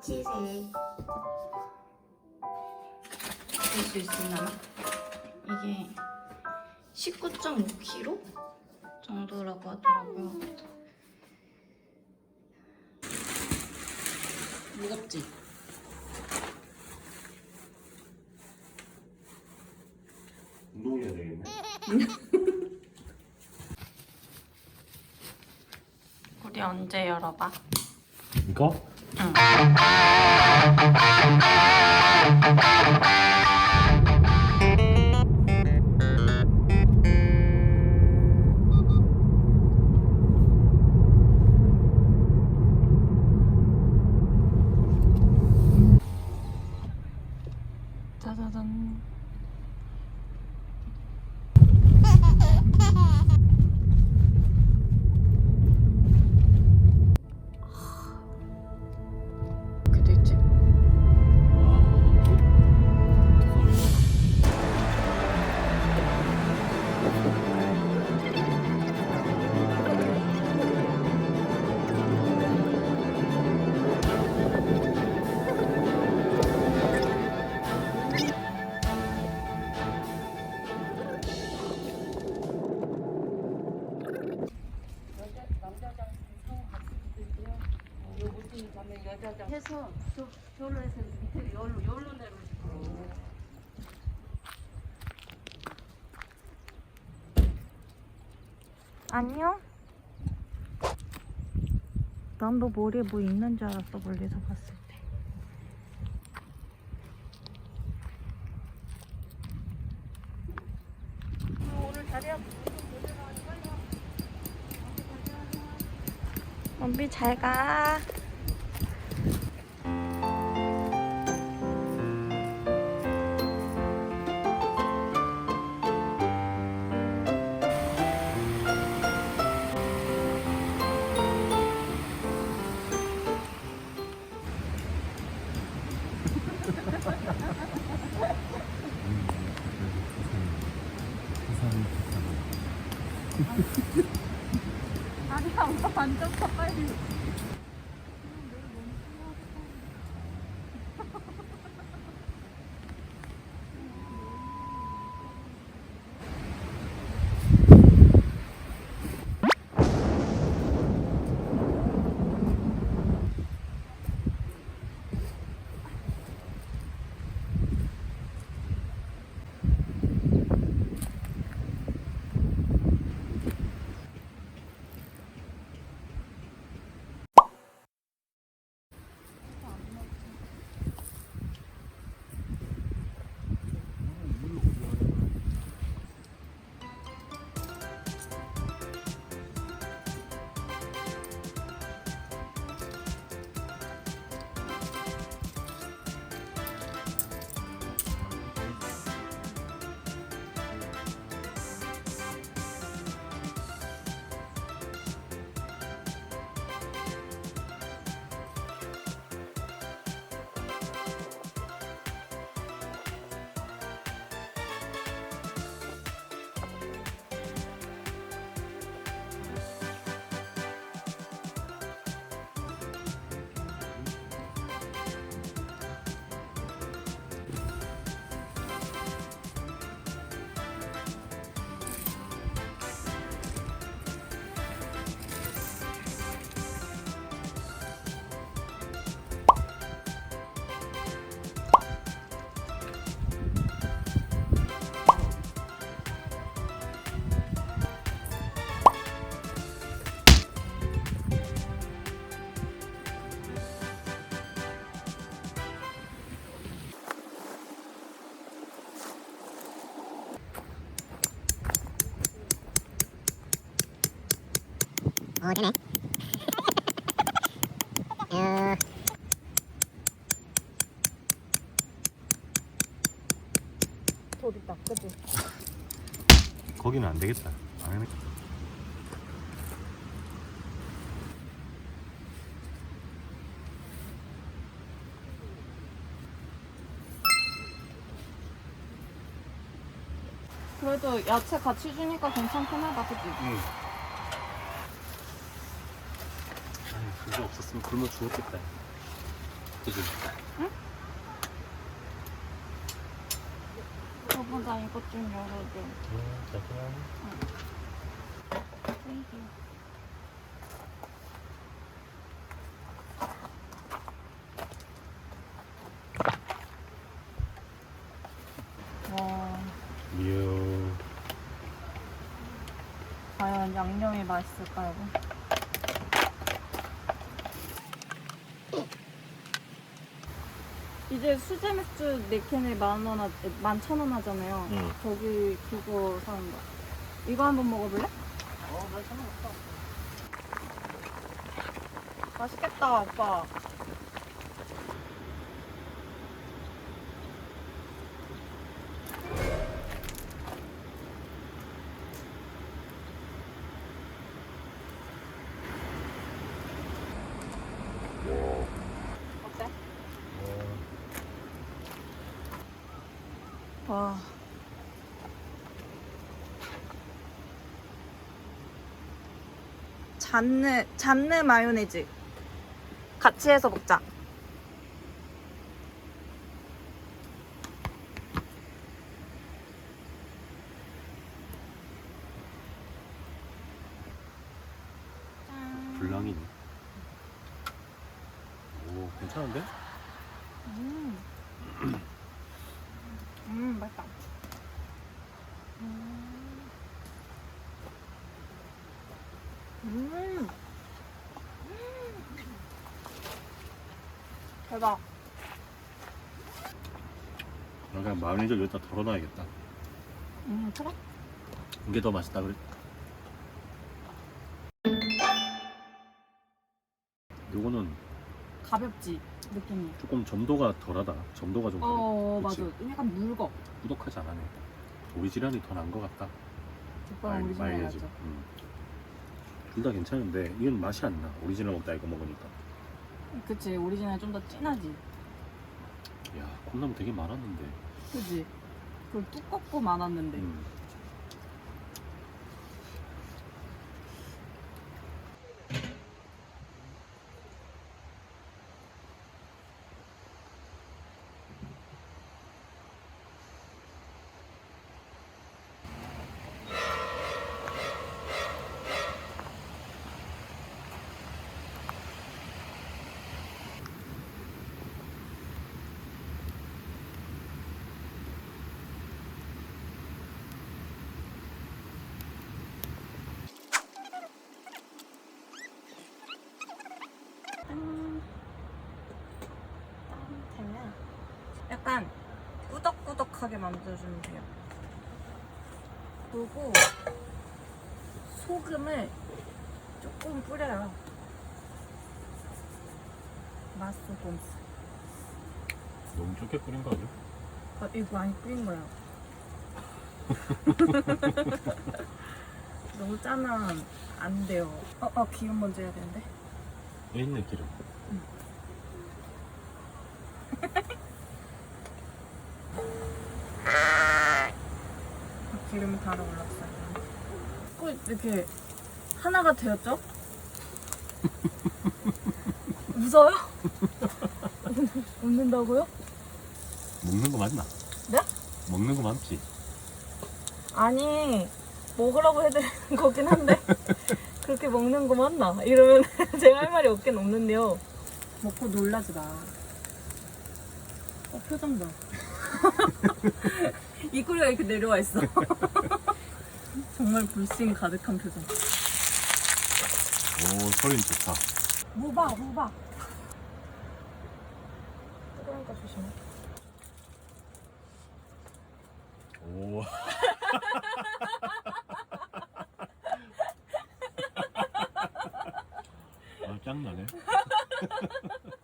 각지색 볼 수 있으려나? 이게 19.5kg 정도라고 하더라고요. 무겁지? 운동해야 되겠네. 우리 언제 열어봐? 이거? Mm. 해서 저, 저로 해서 밑에 열로 열로 내려. 안녕? 난 너 머리에 뭐 있는 줄 알았어 멀리서 봤을 때 오늘 자리야. 원비 잘가 아니야 완전 커 빨리 돌 있다, 그지? 거기는 안 되겠다. 안 해. 그래도 야채 같이 주니까 괜찮긴 하다, 그치? 응. 아니 그거 없었으면 굶어 죽었겠다. 그지? 저 보다 이것 좀 열어줘. 응, 잠깐. 와, 미유. 과연 양념이 맛있을까요? 이제 수제 맥주 4캔에 만 원, 하- 만 천 원 하잖아요. 응. 저기 그거 사는 거. 이거 한번 먹어볼래? 어. 맛있겠다, 오빠. 어때? 와. 잔느 잔느 마요네즈 같이 해서 먹자. 불량이네. 오 괜찮은데? 음. 음, 맛있다. 음. 대박. 나 그냥 마요네즈를 여기다 덜어놔야겠다. 음, 그래? 이게 더 맛있다 그래. 요거는 가볍지, 느낌이. 조금 점도가 덜하다. 점도가 좀 어, 그치? 맞아. 약간 묽어. 꾸덕하지 않네. 오리지널이 더 나은 것 같다. 오빠는 오리지널 맞아. 둘 다 괜찮은데 이건 맛이 안 나. 오리지널 먹다 이거 먹으니까. 그치, 오리지널 좀 더 진하지. 야 콩나물 되게 많았는데. 그지? 그 두껍고 많았는데. 음. 되면 약간 꾸덕꾸덕하게 만들어주면 돼요. 그리고 소금을 조금 뿌려요. 맛소금. 너무 적게 끓인 거 아니야? 아, 이거 많이 뿌린 거야. 너무 짜면 안 돼요. 어, 어, 기름 먼저 해야 되는데. 왜 있네 기름. 기 달아 올랐어요. 꼭 이렇게 하나가 되었죠? 웃어요? 웃는다고요? 먹는 거 맞나? 네? 먹는 거 맞지? 아니 먹으라고 해드리는 거긴 한데 그렇게 먹는 거 맞나? 이러면 제가 할 말이 없긴 없는데요. 먹고 놀라지 마. 어 표정 봐. 입꼬리가 이렇게 내려와 있어. 정말 불신 가득한 표정. 오 소리는 좋다. 무봐 무봐. 뜨거우니까 조심해. 오. 아 짱나네.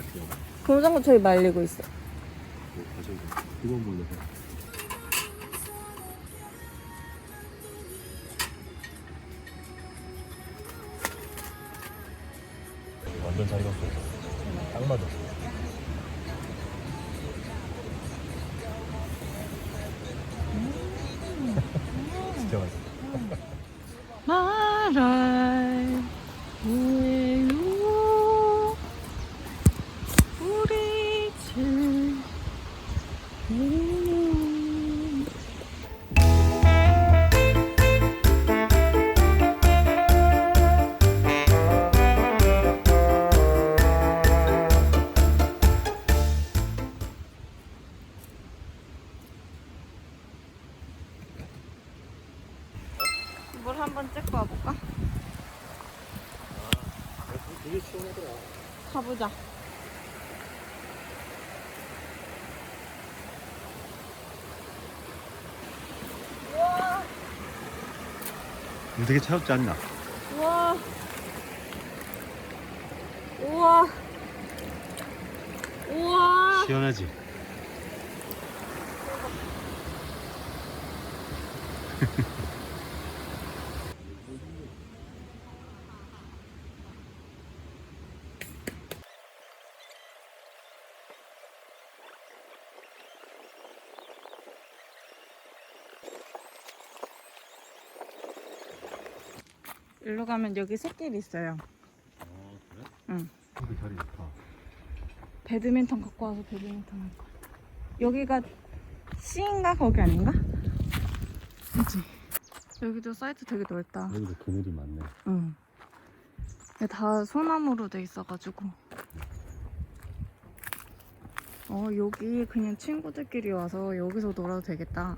갔지? 고무장갑 저기 말리고 있어. 가져오고. 이건? 완전 자리가 없어서 딱 맞았어. 진짜 맛있어. 물 되게 차갑지 않나? 우와. 우와. 우와. 시원하지? 일로 가면 여기 샛길 있어요. 아 그래? 응. 그 자리 좋다. 배드민턴 갖고 와서 배드민턴 할 거야. 여기가 C인가 거기 아닌가? 그지. 여기도 사이트 되게 넓다. 여기도 그늘이 많네. 응. 근데 다 소나무로 돼 있어가지고. 어 여기 그냥 친구들끼리 와서 여기서 놀아도 되겠다.